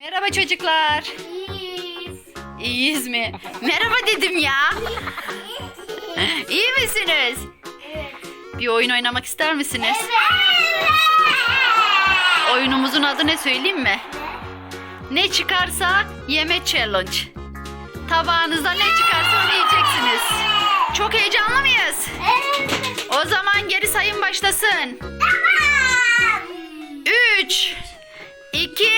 Merhaba çocuklar. İyiyiz. İyiyiz mi? Merhaba dedim ya. İyi misiniz? Evet. Bir oyun oynamak ister misiniz? Oyunumuzun adı ne söyleyeyim mi? Ne çıkarsa yeme challenge. Tabağınızda ne çıkarsa onu yiyeceksiniz. Çok heyecanlı mıyız? O zaman geri sayım başlasın. 3 2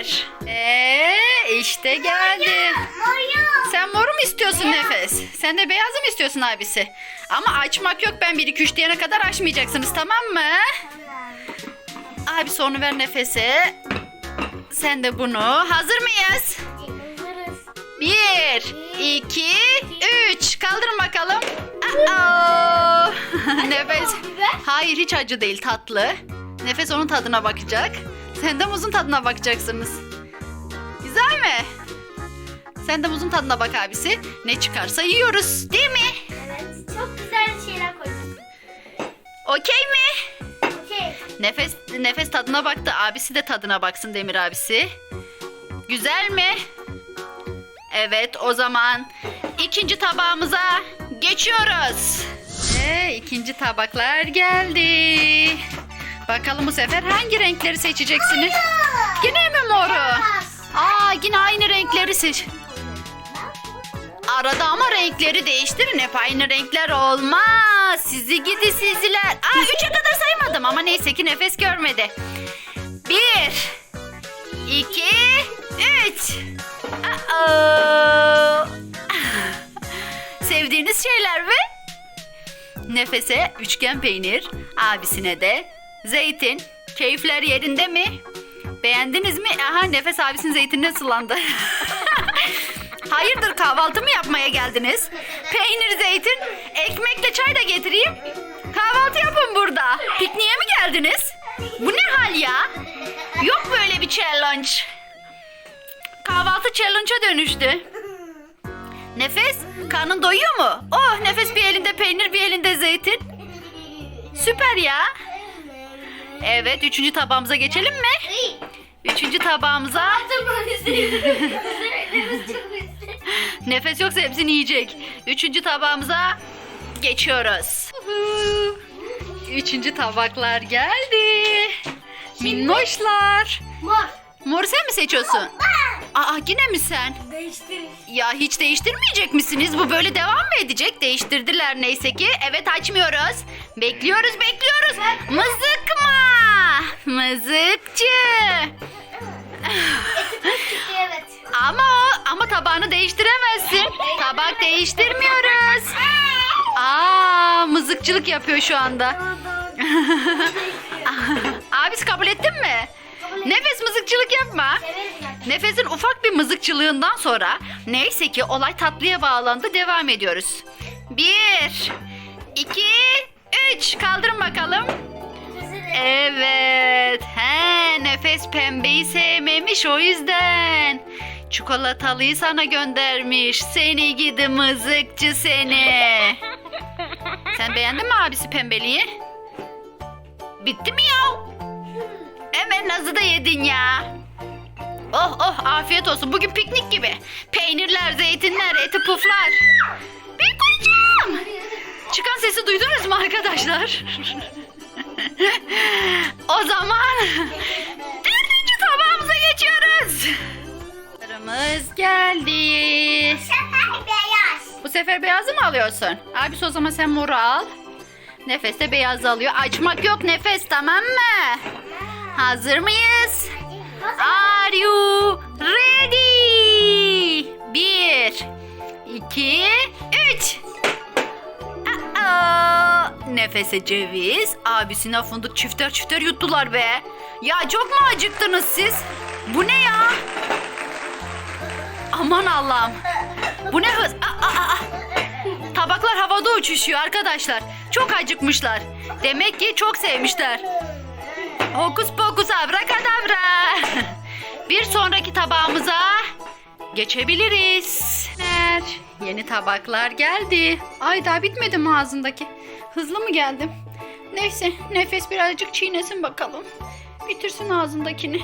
1 Eee işte geldi. Sen moru mu istiyorsun Nefes? Sen de beyazı mı istiyorsun abisi? Ama açmak yok ben 1 2 3 diyene kadar açmayacaksınız tamam mı? Abi onu ver Nefes'e. Sen de bunu. Hazır mıyız? Bir, iki, üç. Kaldırın bakalım. Nefes. Hayır hiç acı değil tatlı. Nefes onun tadına bakacak. Sen de muzun tadına bakacaksınız. Güzel mi? Sen de muzun tadına bak abisi. Ne çıkarsa yiyoruz değil mi? Evet, çok güzel şeyler koyduk. Okey mi? Okey. Nefes nefes tadına baktı. Abisi de tadına baksın Demir abisi. Güzel mi? Evet o zaman ikinci tabağımıza geçiyoruz. Ve ikinci tabaklar geldi. Bakalım bu sefer hangi renkleri seçeceksiniz? Yine mi moru? Aa yine aynı renkleri seç. Arada ama renkleri değiştirin. Hep aynı renkler olmaz. Sizi gidi siziler. Aa üçe kadar saymadım ama neyse ki nefes görmedi. Bir, iki, üç. Sevdiğiniz şeyler ve nefese üçgen peynir, abisine de zeytin. Keyifler yerinde mi? Beğendiniz mi? Aha nefes abisinin zeytinine sulandı. Hayırdır kahvaltı mı yapmaya geldiniz? Peynir, zeytin, ekmekle çay da getireyim. Kahvaltı yapın burada. Pikniğe mi geldiniz? Bu ne hal ya? Yok böyle bir challenge. Kahvaltı challenge'a dönüştü. Nefes, karnın doyuyor mu? Oh, nefes bir elinde peynir, bir elinde zeytin. Süper ya. Evet, üçüncü tabağımıza geçelim mi? Üçüncü tabağımıza nefes yoksa hepsini yiyecek. Üçüncü tabağımıza geçiyoruz. Üçüncü tabaklar geldi. Minnoşlar. Mor. Mor sen mi seçiyorsun? Aa yine mi sen? Değiştir. Ya hiç değiştirmeyecek misiniz? Bu böyle devam mı edecek? Değiştirdiler neyse ki. Evet açmıyoruz. Bekliyoruz bekliyoruz. Mızıkçı. Ama ama tabağını değiştiremezsin. Tabak değiştirmiyoruz. Aa mızıkçılık yapıyor şu anda. Abisi kabul ettin mi? Nefes mızıkçılık yapma. Nefes'in ufak bir mızıkçılığından sonra neyse ki olay tatlıya bağlandı devam ediyoruz. Bir, iki, üç. Kaldırın bakalım. Evet. He, nefes pembeyi sevmemiş o yüzden. Çikolatalıyı sana göndermiş. Seni gidi mızıkçı seni. Sen beğendin mi abisi pembeliği? Bitti mi ya? Hemen nazı da yedin ya. Oh oh afiyet olsun. Bugün piknik gibi. Peynirler, zeytinler, eti puflar. Bir. Çıkan sesi duydunuz mu arkadaşlar? o zaman dördüncü tabağımıza geçiyoruz. Sıramız geldi. Sefer beyaz. Bu sefer beyazı mı alıyorsun? Abisi o zaman sen moru al. Nefes de beyaz alıyor. Açmak yok nefes tamam mı? Hazır mıyız? Are you ready? Bir, iki, üç. Nefese ceviz, abisine fındık çifter çifter yuttular be. Ya çok mu acıktınız siz? Bu ne ya? Aman Allah'ım. Bu ne hız? Aa, aa, aa. Tabaklar havada uçuşuyor arkadaşlar. Çok acıkmışlar. Demek ki çok sevmişler. Hokus pokus abrakadabra. Bir sonraki tabağımıza geçebiliriz. Yeni tabaklar geldi. Ay daha bitmedi mi ağzındaki? Hızlı mı geldim? Neyse nefes birazcık çiğnesin bakalım. Bitirsin ağzındakini.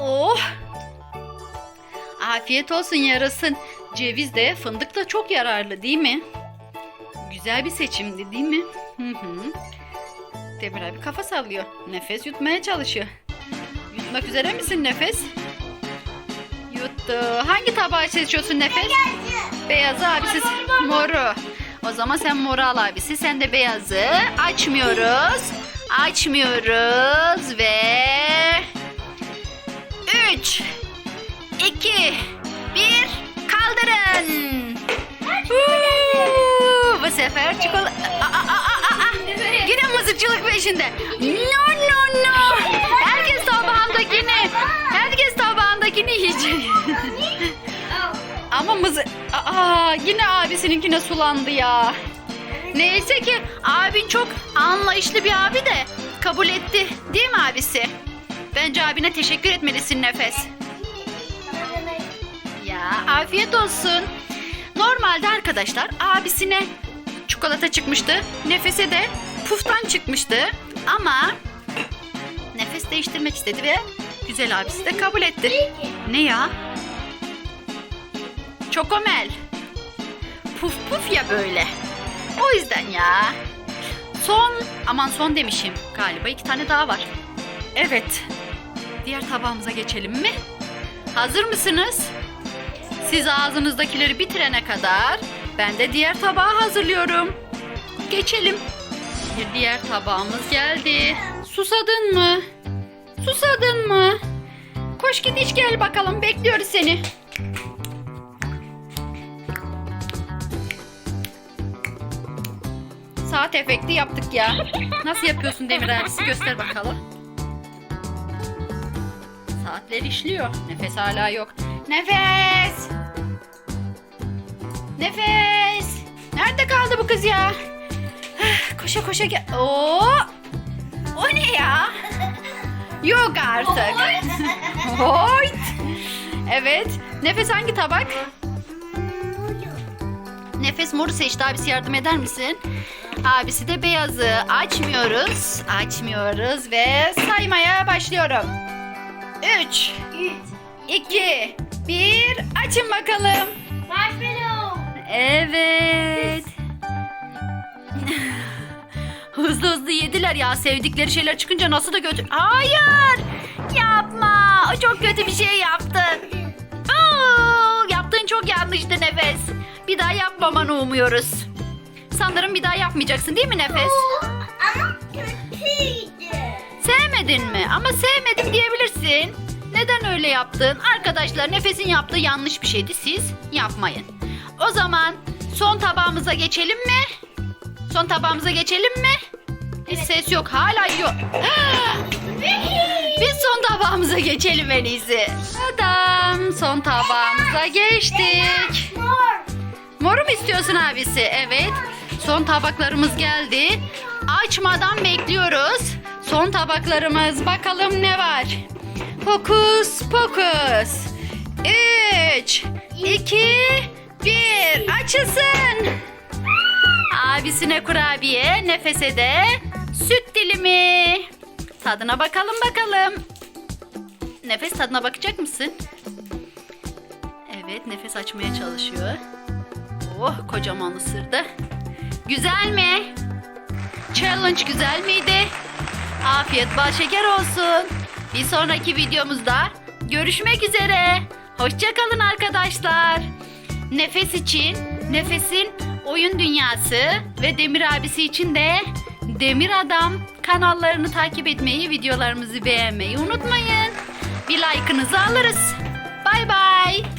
Oh. Afiyet olsun yarasın. Ceviz de fındık da çok yararlı değil mi? Güzel bir seçimdi değil mi? Hı hı. Demir abi kafa sallıyor. Nefes yutmaya çalışıyor. Yutmak üzere misin nefes? Yuttu. Hangi tabağı seçiyorsun nefes? Beyazı abisi moru. O zaman sen moru al abisi. Sen de beyazı. Açmıyoruz. Açmıyoruz ve 3 2 1 kaldırın. Bu sefer çikolata... Yine mızıkçılık peşinde. No no no. Herkes tabağındakini. Herkes tabağındakini yiyecek. Ama mızı... Aa, yine abisininkine sulandı ya. Neyse ki abin çok anlayışlı bir abi de kabul etti. Değil mi abisi? Bence abine teşekkür etmelisin Nefes. Ya afiyet olsun. Normalde arkadaşlar abisine çikolata çıkmıştı. Nefese de puftan çıkmıştı. Ama nefes değiştirmek istedi ve güzel abisi de kabul etti. Ne ya? Çokomel. Puf puf ya böyle. O yüzden ya. Son, aman son demişim. Galiba iki tane daha var. Evet. Diğer tabağımıza geçelim mi? Hazır mısınız? Siz ağzınızdakileri bitirene kadar ben de diğer tabağı hazırlıyorum. Geçelim. Bir diğer tabağımız geldi. Susadın mı? Susadın mı? Koş git iç gel bakalım. Bekliyoruz seni. Saat efekti yaptık ya. Nasıl yapıyorsun Demir abisi? Göster bakalım. Saatler işliyor. Nefes hala yok. Nefes! Nefes! Nerede kaldı bu kız ya? Koşa koşa gel. Oo! O ne ya? Yok artık. Hoyt. Evet. Nefes hangi tabak? Nefes moru seçti. Abisi yardım eder misin? Abisi de beyazı. Açmıyoruz. Açmıyoruz ve saymaya başlıyorum. 3, 2, 1. Açın bakalım. Marshmallow. Evet. hızlı hızlı yediler ya. Sevdikleri şeyler çıkınca nasıl da götür... Hayır. Yapma. O çok kötü bir şey yaptın. Oo, yaptığın çok yanlıştı Nefes. Bir daha yapmamanı umuyoruz. Sanırım bir daha yapmayacaksın değil mi Nefes? Ama kötüydü. Sevmedin mi? Ama sevmedim diyebilirsin. Neden öyle yaptın? Arkadaşlar Nefes'in yaptığı yanlış bir şeydi. Siz yapmayın. O zaman son tabağımıza geçelim mi? Son tabağımıza geçelim mi? Hiç ses yok. Hala yok. Biz son tabağımıza geçelim en iyisi. Adam son tabağımıza geçtik. Mor. Mu istiyorsun abisi? Evet. Son tabaklarımız geldi. Açmadan bekliyoruz. Son tabaklarımız. Bakalım ne var? Fokus pokus. 3, 2, 1. Açılsın. Abisine kurabiye, nefese de süt dilimi. Tadına bakalım bakalım. Nefes tadına bakacak mısın? Evet, nefes açmaya çalışıyor. Oh kocaman ısırdı. Güzel mi? Challenge güzel miydi? Afiyet bal şeker olsun. Bir sonraki videomuzda görüşmek üzere. Hoşçakalın arkadaşlar. Nefes için Nefes'in oyun dünyası ve Demir abisi için de Demir Adam kanallarını takip etmeyi, videolarımızı beğenmeyi unutmayın. Bir like'ınızı alırız. Bay bay.